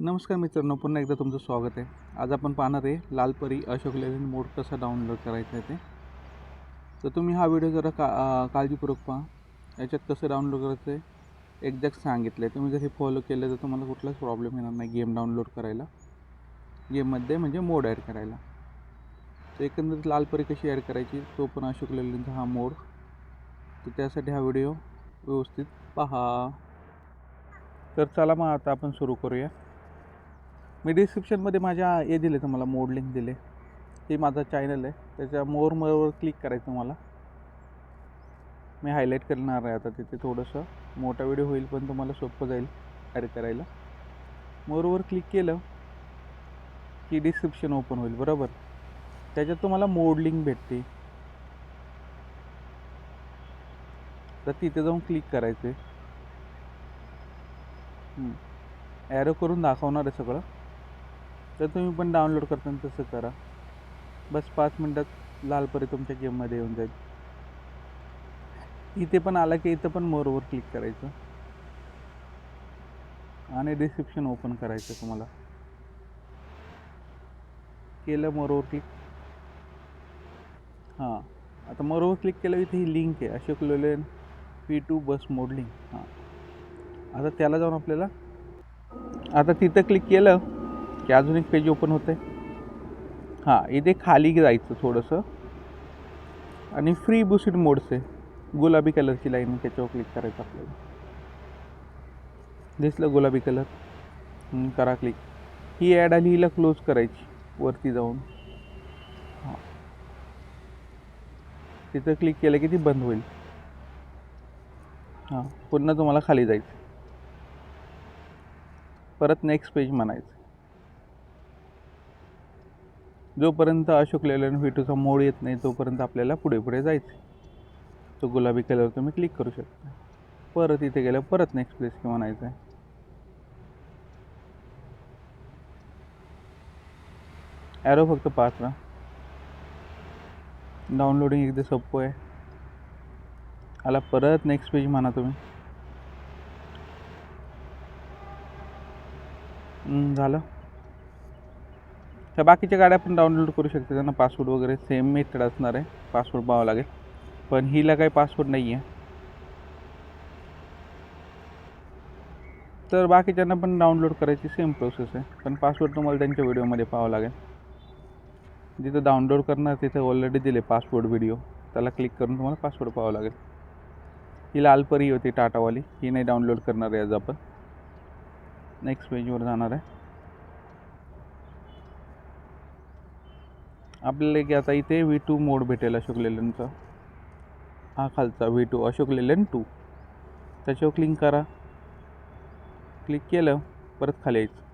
नमस्कार मित्रांनो पुन्हा एकदा तुमचं स्वागत आहे. आज आपण पाहणार आहे लालपरी अशोक लेलंड मोड कसा डाउनलोड करायचा आहे ते. तर तुम्ही हा व्हिडिओ जरा का काळजीपूर्वक पहा. याच्यात कसं डाउनलोड करायचं आहे एक्झॅक्ट सांगितलं आहे तुम्ही जर हे फॉलो केलं तर तुम्हाला कुठलाच प्रॉब्लेम येणार नाही गेम डाउनलोड करायला. गेममध्ये म्हणजे मोड ॲड करायला. तर एकंदरीत लालपरी कशी ॲड करायची तो पण अशोक लेलंडचा हा मोड तर त्यासाठी हा व्हिडिओ व्यवस्थित पहा. तर चला मग आता आपण सुरू करूया. मी डिस्क्रिप्शनमध्ये माझ्या हे दिले तुम्हाला मोड लिंक दिले. हे माझा चॅनल आहे. त्याच्या मोर मोरवर क्लिक करायचं मला मी हायलाईट करणार आहे आता तिथे थोडंसं. मोठा व्हिडिओ होईल पण तुम्हाला सोपं जाईल ॲड करायला. मोरवर क्लिक केलं की डिस्क्रिप्शन ओपन होईल बरोबर? त्याच्यात तुम्हाला मोड लिंक भेटते. तर तिथे जाऊन क्लिक करायचे ॲरो करून दाखवणार आहे सगळं. तर तुम्ही पण डाउनलोड करताना तसं करा. बस पाच मिनटात लालपरी तुमच्या गेममध्ये येऊन जाईल. इथे पण आला की इथं पण मोरवर क्लिक करायचं. आणि डिस्क्रिप्शन ओपन करायचं तुम्हाला. केलं मोरवर क्लिक हां. आता मोरवर क्लिक केलं इथे ही लिंक आहे. Ashok Leyland P two bus mode link हां. आता त्याला जाऊन आपल्याला आता तिथं क्लिक केलं की अजून एक पेज ओपन होतं आहे हां इथे खाली जायचं थोडंसं. आणि फ्री बुसिड मोड्स आहे. गुलाबी कलरची लाईन त्याच्यावर क्लिक करायचं आपल्याला. दिसलं गुलाबी कलर करा क्लिक ही ॲड आली हिला क्लोज करायची वरती जाऊन. हां. तिथं क्लिक केलं की ती बंद होईल. हां पुन्हा तुम्हाला खाली जायचं. परत नेक्स्ट पेज म्हणायचं. जोपर्यंत अशोक लेलन व्हिटूचा मोड येत नाही तोपर्यंत आपल्याला पुढे पुढे जायचं तो गुलाबी कलर तुम्ही क्लिक करू शकता. परत इथे गेलं परत नेक्स्ट प्लेस की म्हणायचं आहे ॲरो फक्त पाच ना डाउनलोडिंग एकदा सोपं आहे. आला परत नेक्स्ट पेज म्हणा तुम्ही. झालं. ह्या बाकीच्या गाड्या पण डाउनलोड करू शकते. त्यांना पासवर्ड वगैरे सेम मेथड असणार आहे. पासवर्ड पाहावं लागेल. पण हिला काही पासवर्ड नाही आहे तर बाकीच्यांना पण डाउनलोड करायची सेम प्रोसेस आहे. पण पासवर्ड तुम्हाला त्यांच्या व्हिडिओमध्ये पाहावं लागेल. जिथं डाउनलोड करणार तिथं ऑलरेडी दिले पासवर्ड व्हिडिओ त्याला क्लिक करून तुम्हाला पासवर्ड पाहावं लागेल. ही लालपरी होती टाटावाली. ही नाही डाउनलोड करणार आहे आज आपण. नेक्स्ट पेजवर जाणार आहे. आपल्याला की आता इथे व्ही टू मोड भेटेल अशोक लेलनचा हा खालचा व्ही टू अशोक लेलन टू त्याच्यावर क्लिक करा. क्लिक केलं परत खाली यायचं.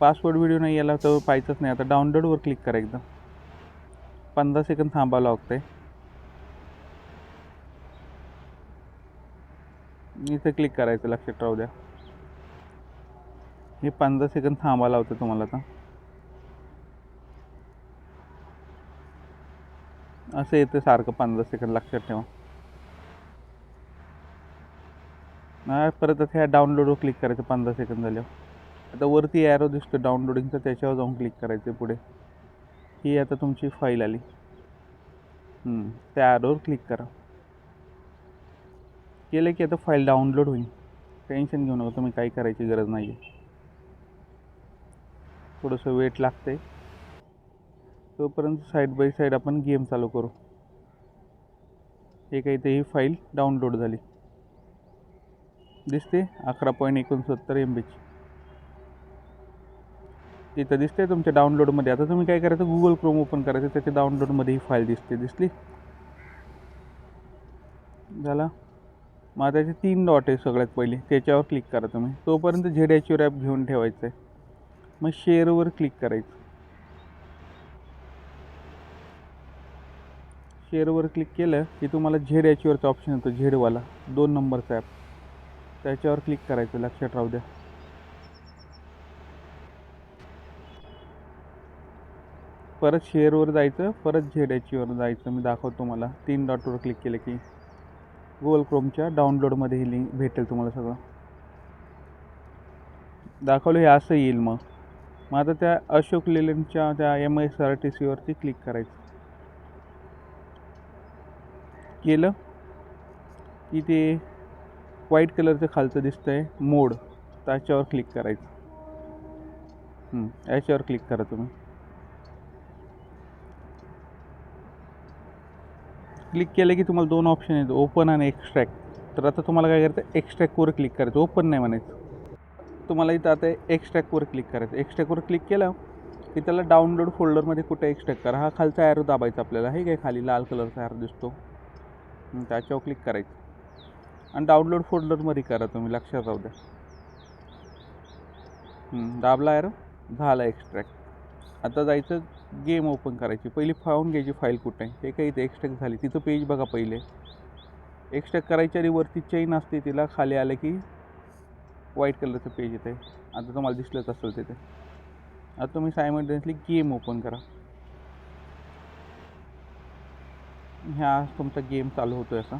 पासवर्ड व्हिडिओ नाही याला तर पाहायचंच नाही. आता डाउनलोडवर क्लिक करा एकदा. पंधरा सेकंद थांबावं लागतंय. इथं क्लिक करायचं लक्षात राहू द्या. हे पंधरा सेकंद थांबायला होतं तुम्हाला आता. असं येतं सारखं पंधरा सेकंद लक्षात ठेवा. नाही परत आता ह्या डाउनलोडवर क्लिक करायचं पंधरा सेकंद झाल्यावर. आता वरती ॲरो दिसतो डाउनलोडिंगचं त्याच्यावर जाऊन क्लिक करायचं पुढे. ही आता तुमची फाईल आली. त्या ॲरोवर क्लिक करा. केलं की आता फाईल डाउनलोड होईल. टेन्शन घेऊ नका तुम्ही काही करायची गरज नाही आहे थोडंसं वेट लागते तोपर्यंत साईड बाय साईड आपण गेम चालू करू. हे काही ते ही फाईल डाउनलोड झाली. दिसते अकरा पॉईंट एकोणसत्तर एम बीची इथं दिसते तुमच्या डाउनलोडमध्ये आता तुम्ही काय करायचं? गुगल क्रोम ओपन करायचं. त्याच्या डाउनलोडमध्ये ही फाईल दिसते. दिसली? झाला? मग त्याचे तीन डॉट आहे सगळ्यात पहिले. त्याच्यावर क्लिक करा तुम्ही. तोपर्यंत झेड ॲप घेऊन ठेवायचं आहे मग शेअरवर क्लिक करायचं. शेअरवर क्लिक केलं की तुम्हाला झेड एचवरचा ऑप्शन येतो झेडवाला. दोन नंबरचा ॲप त्याच्यावर क्लिक करायचं लक्षात राहू द्या. परत शेअरवर जायचं परत झेड याचीवर जायचं. मी दाखवतो तुम्हाला. तीन डॉटवर क्लिक केलं की गुगल क्रोमच्या डाउनलोडमध्ये ही लिंक भेटेल तुम्हाला सगळं. दाखवलं हे असं येईल मग. मग आता त्या अशोक लेलनच्या त्या एम एस आर टी सीवरती क्लिक करायचं. केलं की ते व्हाईट कलरचं खालचं दिसतं आहे मोड त्याच्यावर क्लिक करायचं. याच्यावर क्लिक करा तुम्ही. क्लिक केलं की तुम्हाला दोन ऑप्शन आहेत ओपन आणि एक्स्ट्रॅक्ट तर आता तुम्हाला काय करायचं? एक्स्ट्रॅक्टवर क्लिक करायचं. ओपन नाही म्हणायचं. तुम्हाला इथं आता एक्स्ट्रॅक्टवर क्लिक करायचं. एक्स्ट्रॅक्टवर क्लिक केलं की त्याला डाउनलोड फोल्डरमध्ये कुठे एक्स्ट्रॅक्ट करा. हा खालचा ॲरो दाबायचा आपल्याला. हे काय खाली लाल कलरचा ॲरो दिसतो? त्याच्यावर क्लिक करायचं. आणि डाउनलोड फोल्डरमध्ये करा तुम्ही लक्षात राहू द्या. दाबला ॲरो झाला एक्स्ट्रॅक्ट आता जायचं गेम ओपन करायची. पहिली पाहून घ्यायची फाईल कुठे आहे. हे काही इथे एक्स्ट्रॅक्ट झाली. तिथं पेज बघा पहिले. एक्स्ट्रॅक्ट करायच्या आणि वरती चेन असते तिला खाली आलं की व्हाईट कलरचं पेज येते आता तुम्हाला दिसलंच असेल तिथे. आता तुम्ही सायमल्टेनियसली गेम ओपन करा. ह्या तुमचा गेम चालू होतो असा.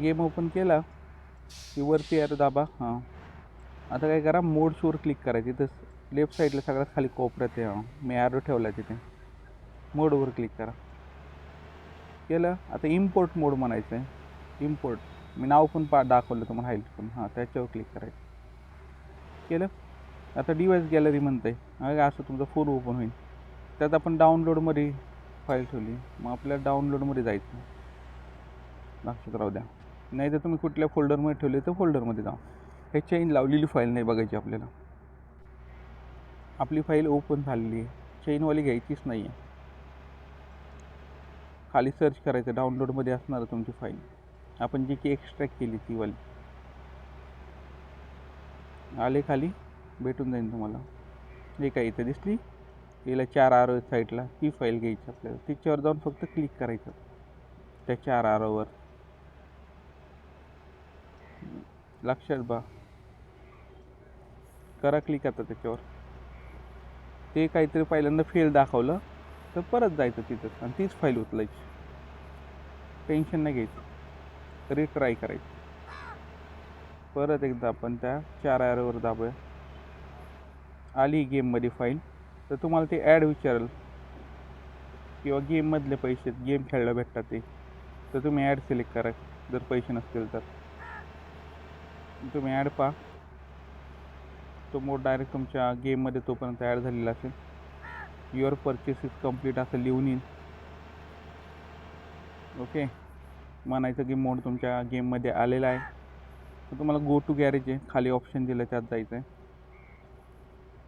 गेम ओपन केला की वरती आहे दाबा. हां. आता काय करा मोड्सवर क्लिक करायची तिथं लेफ्ट साईडला सगळ्यात खाली कोपऱ्यात आहे. हां. मी ॲरो ठेवला तिथे. मोडवर क्लिक करा. केलं? आता इम्पोर्ट मोड म्हणायचं आहे इम्पोर्ट मी नाव पण पा दाखवलं तुम्हाला हाईल पण हां त्याच्यावर क्लिक करायचं. केलं? आता डिवाईस गॅलरी म्हणतं आहे असं तुमचं फोन ओपन होईल. त्यात आपण डाउनलोडमध्ये फाईल ठेवली. मग आपल्याला डाउनलोडमध्ये जायचं. लक्षात राहू द्या. नाही तर तुम्ही कुठल्या फोल्डरमध्ये ठेवले तर फोल्डरमध्ये जा हे चेन लावलेली फाईल नाही बघायची आपल्याला. आपली फाईल ओपन झालेली आहे. चेनवाली घ्यायचीच नाही आहे खाली सर्च करायचं. डाउनलोडमध्ये असणार तुमची फाईल आपण जी की एक्स्ट्रॅक्ट केली ती वाली. आले खाली भेटून जाईल तुम्हाला. हे काय इथं दिसली? तिला चार आरो साईडला ती फाईल घ्यायची आपल्याला. तिच्यावर जाऊन फक्त क्लिक करायचं. त्या चार आरोवर लक्षात बा. करा क्लिक आता त्याच्यावर. ते काहीतरी पहिल्यांदा फेल दाखवलं तर परत जायचं तिथं. आणि तीच फाईल उचलायची. टेन्शन नाही घ्यायचं. रिट्राय करायची. परत एकदा आपण त्या चार ॲरोवर दाबूया. आली गेममध्ये फाईल तर तुम्हाला ते ॲड विचारेल. किंवा गेममधले पैसे गेम खेळायला भेटतात ते. तर तुम्ही ॲड सिलेक्ट करा. जर पैसे नसतील तर. तुम्ही ॲड पहा. तो मोड डायरेक्ट तुमच्या गेममध्ये तोपर्यंत ॲड झालेला असेल. युअर परचेस इज कंप्लीट असं लिहून येईल. ओके म्हणायचं की मोड तुमच्या गेममध्ये आलेला आहे. तर तुम्हाला गो टू गॅरेज आहे खाली ऑप्शन दिलं त्यात जायचं आहे.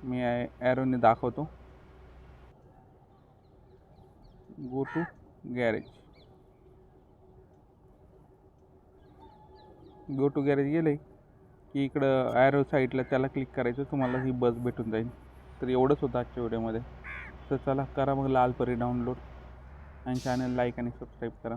मी ॲरोने दाखवतो. Go to garage go to garage गेले की इकडं ॲरो साईडला त्याला क्लिक करायचं तुम्हाला ही बस भेटून जाईल. तर एवढंच होतं आजच्या व्हिडिओमध्ये तर चला करा मग लाल परी डाउनलोड आणि चॅनल लाईक आणि सबस्क्राईब करा.